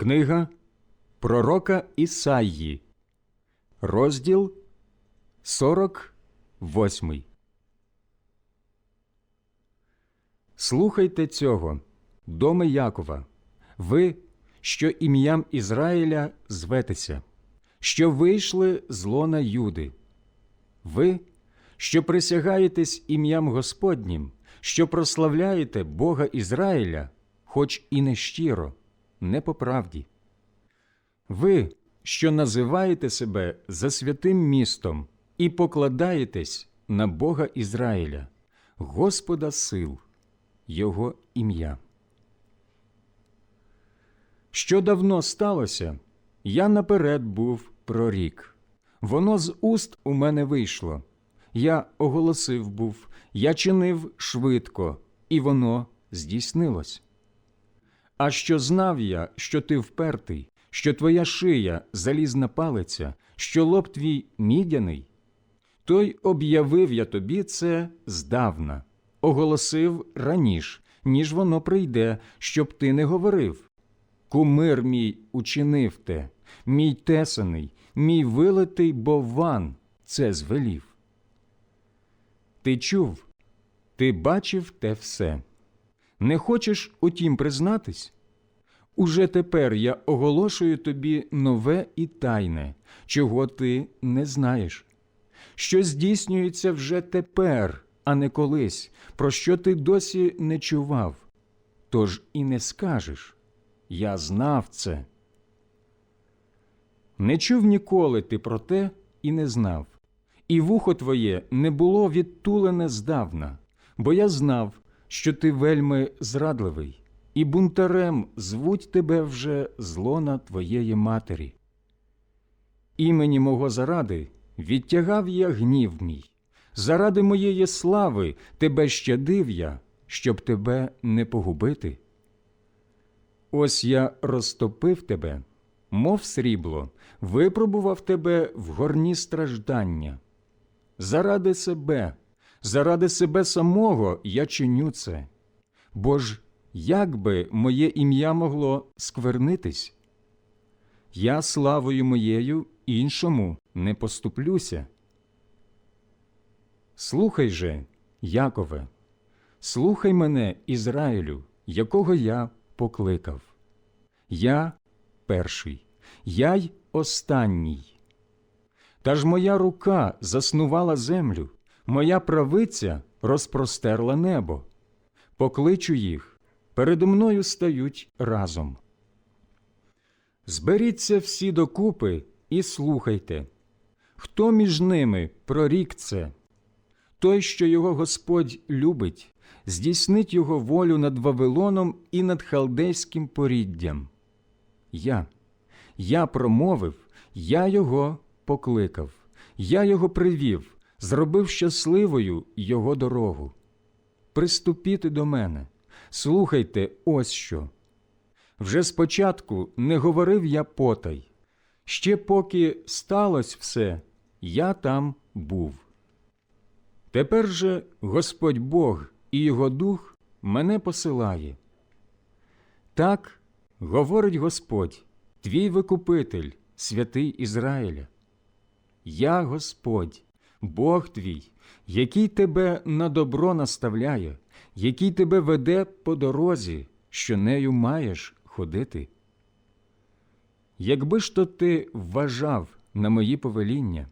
Книга Пророка Ісаї, розділ 48. Слухайте цього, доми Якова, ви, що ім'ям Ізраїля зветеся, що вийшли з лона Юди. Ви, що присягаєтесь ім'ям Господнім, що прославляєте Бога Ізраїля, хоч і не щиро, не по правді. Ви, що називаєте себе за святим містом і покладаєтесь на Бога Ізраїля, Господа сил, Його ім'я. Що давно сталося, я наперед був прорік. Воно з уст у мене вийшло. Я оголосив був, я чинив швидко, і воно здійснилось. А що знав я, що ти впертий, що твоя шия залізна палиця, що лоб твій мідяний, той об'явив я тобі це здавна, оголосив раніш, ніж воно прийде, щоб ти не говорив. Кумир мій учинив те, мій тесаний, мій вилитий бовван це звелів. Ти чув, ти бачив те все. Не хочеш утім признатись? Уже тепер я оголошую тобі нове і тайне, чого ти не знаєш, що здійснюється вже тепер, а не колись, про що ти досі не чував, тож і не скажеш я знав це. Не чув ніколи ти про те і не знав, і вухо твоє не було відтулене здавна, бо я знав, що ти вельми зрадливий, і бунтарем звуть тебе вже з лона твоєї матері. Імені мого заради відтягав я гнів мій, заради моєї слави тебе щадив я, щоб тебе не погубити. Ось я розтопив тебе, мов срібло, випробував тебе в горні страждання. Заради себе, заради себе самого я чиню це, бо ж як би моє ім'я могло сквернитись? Я славою моєю іншому не поступлюся. Слухай же, Якове, слухай мене, Ізраїлю, якого я покликав. Я перший, я й останній. Та ж моя рука заснувала землю, моя правиця розпростерла небо. Покличу їх, передо мною стають разом. Зберіться всі докупи і слухайте, хто між ними прорік це? Той, що його Господь любить, здійснить його волю над Вавилоном і над халдейським поріддям. Я, я промовив, я його покликав, я його привів, зробив щасливою його дорогу. Приступіти до мене, слухайте ось що. Вже спочатку не говорив я потай, ще поки сталося все, я там був. Тепер же Господь Бог і Його Дух мене посилає. Так говорить Господь, твій Викупитель, святий Ізраїля. Я Господь, Бог твій, який тебе на добро наставляє, який тебе веде по дорозі, що нею маєш ходити. Якби ж то ти вважав на мої повеління,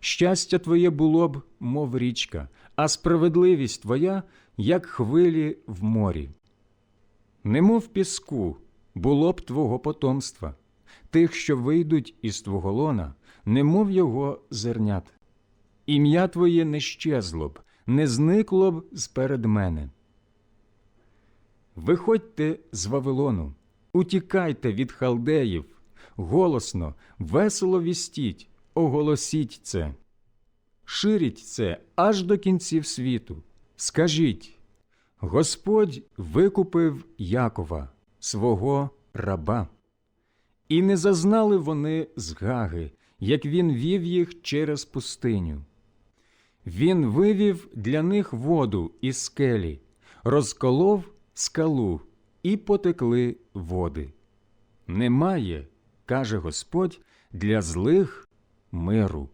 щастя твоє було б, мов річка, а справедливість твоя, як хвилі в морі. Немов піску було б твого потомства, тих, що вийдуть із твого лона, немов його зернят. Ім'я твоє не щезло б, не зникло б сперед мене. Виходьте з Вавилону, утікайте від халдеїв, голосно, весело вістіть, оголосіть це, ширіть це аж до кінців світу. Скажіть Господь викупив Якова, свого раба, і не зазнали вони згаги, як він вів їх через пустиню. Він вивів для них воду із скелі, розколов скалу і потекли води. немає, каже Господь, для злих миру.